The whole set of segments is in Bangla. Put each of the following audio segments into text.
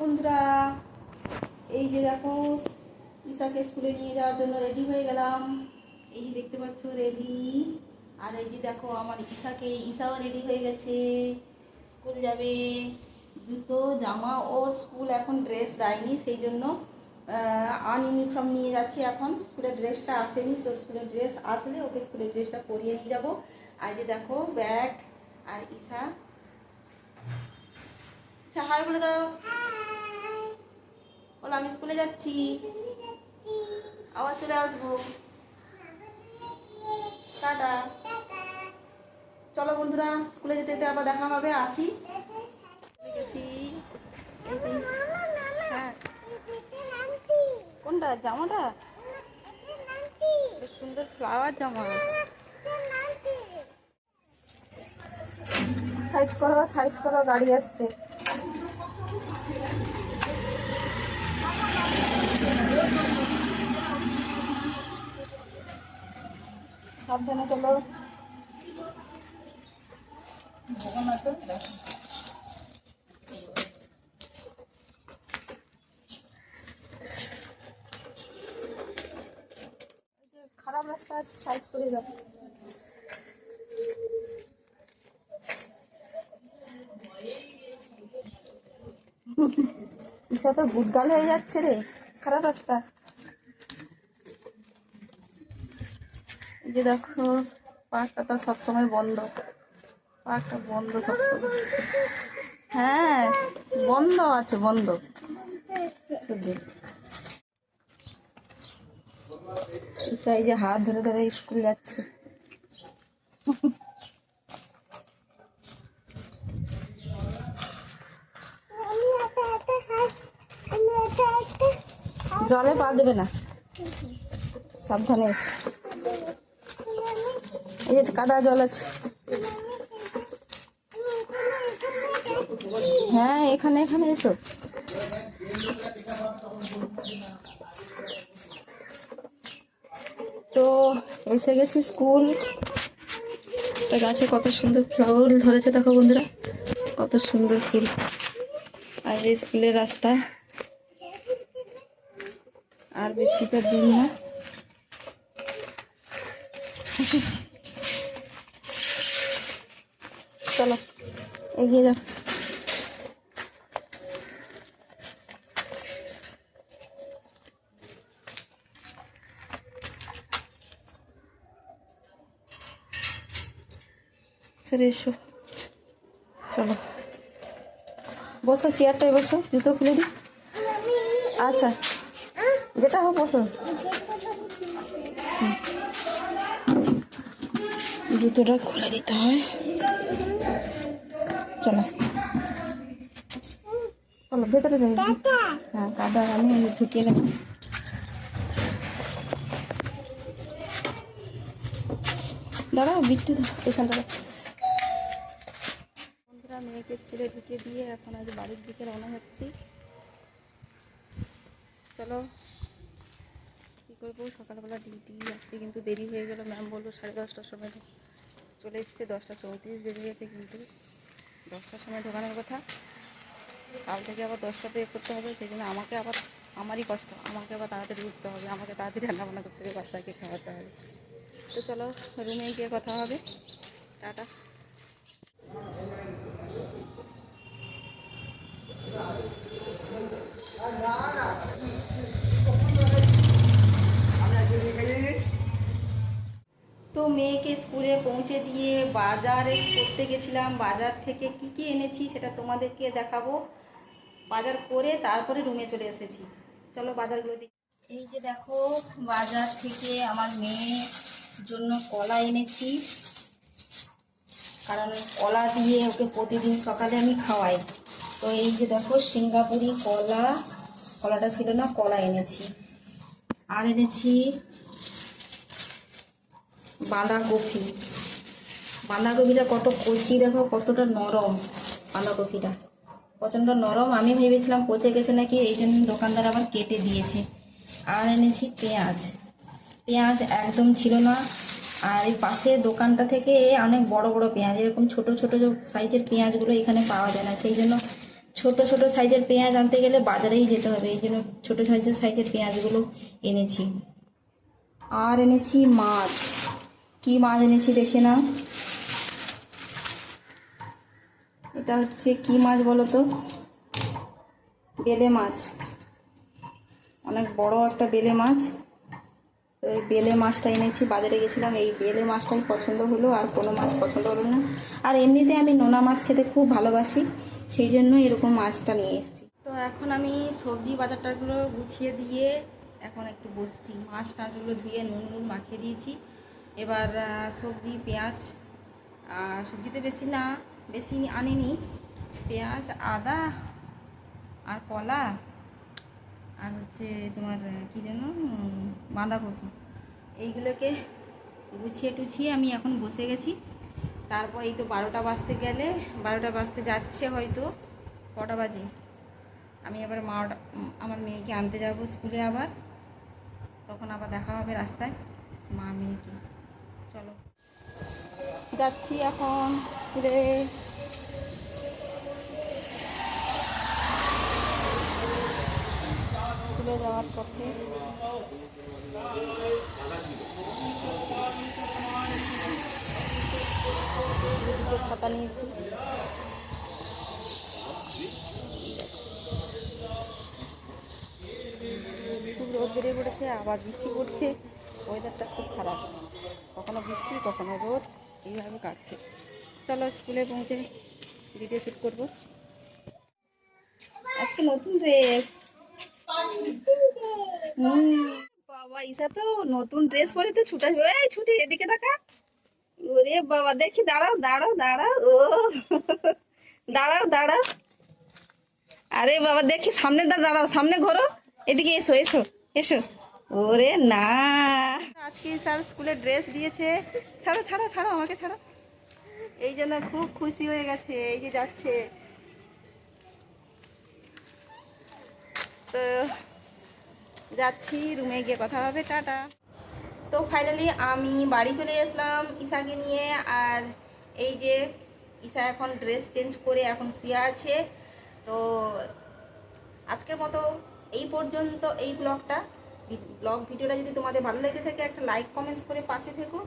বন্ধুরা, এই যে দেখো, ঈশাকে স্কুলে নিয়ে যাওয়ার জন্য রেডি হয়ে গেলাম। এই যে দেখতে পাচ্ছ রেডি আর এই যে দেখো, আমার ঈশাকে, ঈশাও রেডি হয়ে গেছে। স্কুল যাবে। জুতো, জামা, ওর স্কুল এখন ড্রেস দেয়নি, সেই জন্য আনইউনিফর্ম নিয়ে যাচ্ছে এখন। স্কুলের ড্রেসটা আসেনি তো স্কুলের ড্রেস আসলে ওকে স্কুলের ড্রেসটা পরিয়ে নিয়ে যাব। আর যে দেখো ব্যাগ আর ঈশা। ঈশা হাই বলে দাও। বলো আমি স্কুলে যাচ্ছি। আবার চলে আসব। টাটা। চলো বন্ধুরা স্কুলে যেতে যেতে আবার দেখা হবে আসি। গেছি হ্যাঁ। কোনটা? জামাটা? বেশ সুন্দর ফ্লাওয়ার জামা। সাইড করো সাইড করো গাড়ি আসছে। সাবধানে চলো। খারাপ রাস্তা আছে সাইড করে যাও। ঈশা তো গুডগাল হয়ে যাচ্ছে রে। খারাপ রাস্তা। এই যে দেখো, পার্কটা তো সবসময় বন্ধ। পার্কটা বন্ধ সবসময়। হ্যাঁ বন্ধ আছে, বন্ধ। শুধু। এই যে হাত ধরে ধরে স্কুল যাচ্ছে। জলে পা দেবে না। সাবধানে এসো। এই যে কাদা জল আছে। হ্যাঁ এখানে এখানে এসো। তো এসে গেছি স্কুল। গাছে কত সুন্দর ফুল ধরেছে দেখো বন্ধুরা। কত সুন্দর ফুল। আর এই স্কুলের রাস্তা। আর বেশিটা দিন না। চলো, এগিয়ে যাও। এসো। চলো। বসো চেয়ারটায় বসো, জুতো খুলে দিই। আচ্ছা। যেটা হোক, বসো। জুতোটা খুলে দিতে হয়। চলো। চলো, ভেতরে যাই। হ্যাঁ কাদা, আমি ঢুকিয়ে নেব দাঁড়াও, বিট্টু এখানটা বন্ধুরা মেয়েকে স্কুলে ঢুকিয়ে দিয়ে এখন আজ বাড়ির দিকে রওনা হচ্ছি। চলো। করব। সকালবেলা ডিউটি আজকে কিন্তু দেরি হয়ে গেল। ম্যাম বলল সাড়ে দশটার সময় চলে এসছে। দশটা চৌত্রিশ বেজে গেছে কিন্তু। দশটার সময় ঢোকানোর কথা। কাল থেকে আবার দশটাতে করতে হবে। সেই জন্য আমাকে আবার আমারই কষ্ট। আমাকে আবার তাড়াতাড়ি উঠতে হবে। আমাকে তাড়াতাড়ি রান্নাবান্না করতে হবে। বাচ্চাকে খাওয়াতে হবে। তো চলো, রুমে গিয়ে কথা হবে। টাটা। তো মেয়েকে স্কুলে পৌঁছে দিয়ে বাজারে করতে গেছিলাম। বাজার থেকে কি কি এনেছি সেটা তোমাদেরকে দেখাবো। বাজার করে তারপরে রুমে চলে এসেছি। চলো বাজারগুলো দেখি। এই যে দেখো, বাজার থেকে আমার মেয়ের জন্য কলা এনেছি। কারণ কলা দিয়ে ওকে প্রতিদিন সকালে আমি খাওয়াই। তো এই যে দেখো, সিঙ্গাপুরি কলা। কলাটা ছিল না, কলা এনেছি। আর এনেছি বাঁধাকপি। বাঁধাকপিটা কত কচি দেখো, কতটা নরম বাঁধাকপিটা। প্রচণ্ড নরম। আমি ভেবেছিলাম পচে গেছে নাকি, এই জন্য দোকানদার আবার কেটে দিয়েছে। আর এনেছি পেঁয়াজ। পেঁয়াজ একদম ছিল না। আর এই পাশে দোকানটা থেকে অনেক বড় বড় পেঁয়াজ, এরকম ছোট ছোট সাইজের পেঁয়াজগুলো এখানে পাওয়া যায় না। সেই জন্য ছোট ছোট সাইজের পেঁয়াজ আনতে গেলে বাজারেই যেতে হবে। এই জন্য ছোটো সাইজের সাইজের পেঁয়াজগুলো এনেছি। আর এনেছি মাছ। কি মাছ এনেছি দেখে না এটা হচ্ছে কি মাছ বলো তো? বেলে মাছ। অনেক বড় একটা বেলে মাছ। তো এই বেলে মাছটা এনেছি, বাজারে গেছিলাম। এই বেলে মাছটাই পছন্দ হলো, আর কোনো মাছ পছন্দ হলো না। আর এমনিতে আমি নোনা মাছ খেতে খুব ভালোবাসি, সেই জন্য এরকম মাছটা নিয়ে এসেছি। তো এখন আমি সবজি বাজারটাগুলো গুছিয়ে দিয়ে এখন একটু বসছি। মাছ টাছগুলো ধুয়ে নুন নুন মাখিয়ে দিয়েছি। এবার সবজি, পেঁয়াজ, আর সবজিতে বেশি না, বেশি আনিনি। পেঁয়াজ, আদা আর কলা আর হচ্ছে তোমার কি যেন বাঁধাকপি। এইগুলোকে গুছিয়ে টুছিয়ে আমি এখন বসে গেছি। তারপর এই তো বারোটা বাজতে গেলে, বারোটা বাজতে যাচ্ছে হয়তো, কটা বাজে? আমি আবার মা আমার মেয়েকে আনতে যাব স্কুলে আবার। তখন আবার দেখা হবে রাস্তায়, মা মেয়েকে চলো। যাচ্ছি এখন স্কুলে। স্কুলে যাওয়ার পথে। ছাতা নিয়েছি। খুব রোদ বেড়ে পড়েছে, আবার বৃষ্টি পড়ছে। ওয়েদারটা খুব খারাপ। কখনো বৃষ্টি, কখনো রোদ, এইভাবে কাটছে। চলো স্কুলে পৌঁছে ভিডিও শ্যুট করব। আজকে নতুন ড্রেস বাবা, ঈশা তো নতুন ড্রেস পরে তো ছুটা এই, ছুটি, এদিকে দেখা। ওরে বাবা, দেখি, দাঁড়াও দাঁড়াও দাঁড়াও, ও। দাঁড়াও দাঁড়াও। আরে বাবা, দেখি সামনেটা দাঁড়াও, সামনে ঘোরো। এদিকে এসো এসো এসো। ওরে না। আজকে স্যার স্কুলে ড্রেস দিয়েছে। ছাড়ো ছাড়ো ছাড়ো আমাকে, ছাড়ো। এই জন্য খুব খুশি হয়ে গেছে, এই যে যাচ্ছে। তো যাচ্ছি রুমে গিয়ে কথা হবে, টাটা। তো ফাইনালি আমি বাড়ি চলে আসলাম ঈশাকে নিয়ে, আর এই যে ঈশা এখন ড্রেস চেঞ্জ করে এখন শুয়ে আছে। তো আজকের মতো এই পর্যন্ত এই ব্লগটা ব্লগ ভিডিওটা যদি তোমাদের ভালো লেগে থাকে, একটা লাইক কমেন্টস করে পাশে থেকো।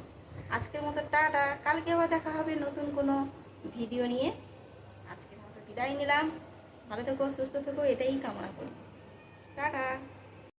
আজকের মতো টাটা। কালকে আবার দেখা হবে নতুন কোনো ভিডিও নিয়ে। আজকের মতো বিদায় নিলাম। ভালো থেকো, সুস্থ থেকো, এটাই কামনা করি। টাটা।